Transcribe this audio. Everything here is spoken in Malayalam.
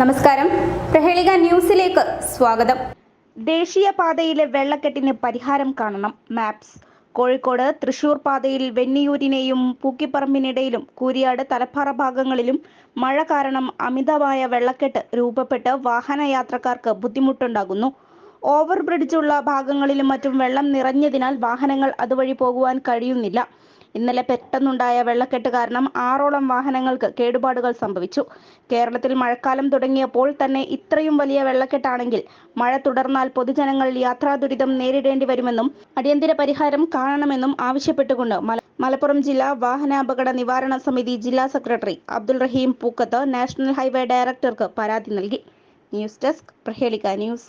നമസ്കാരം. പ്രഹേളിക ന്യൂസിലേക്ക് സ്വാഗതം. ദേശീയപാതയിലെ വെള്ളക്കെട്ടിന് പരിഹാരം കാണണം. മാപ്സ്. കോഴിക്കോട് തൃശൂർ പാതയിൽ വെന്നിയൂരിനെയും പൂക്കിപ്പറമ്പിനിടയിലും കൂരിയാട് തലപ്പാറ ഭാഗങ്ങളിലും മഴ കാരണം അമിതമായ വെള്ളക്കെട്ട് രൂപപ്പെട്ട് വാഹനയാത്രക്കാർക്ക് ബുദ്ധിമുട്ടുണ്ടാകുന്നു. ഓവർ ബ്രിഡ്ജുള്ള ഭാഗങ്ങളിലും മറ്റും വെള്ളം നിറഞ്ഞതിനാൽ വാഹനങ്ങൾ അതുവഴി പോകുവാൻ കഴിയുന്നില്ല. ഇന്നലെ പെട്ടെന്നുണ്ടായ വെള്ളക്കെട്ട് കാരണം ആറോളം വാഹനങ്ങൾക്ക് കേടുപാടുകൾ സംഭവിച്ചു. കേരളത്തിൽ മഴക്കാലം തുടങ്ങിയപ്പോൾ തന്നെ ഇത്രയും വലിയ വെള്ളക്കെട്ടാണെങ്കിൽ മഴ തുടർന്നാൽ പൊതുജനങ്ങൾ യാത്രാ ദുരിതം നേരിടേണ്ടി വരുമെന്നും അടിയന്തര പരിഹാരം കാണണമെന്നും ആവശ്യപ്പെട്ടുകൊണ്ട് മലപ്പുറം ജില്ലാ വാഹനാപകട നിവാരണ സമിതി ജില്ലാ secretary Abdul Rahim Pookkath national highway ഡയറക്ടർക്ക് പരാതി നൽകി. News desk Prahelika news.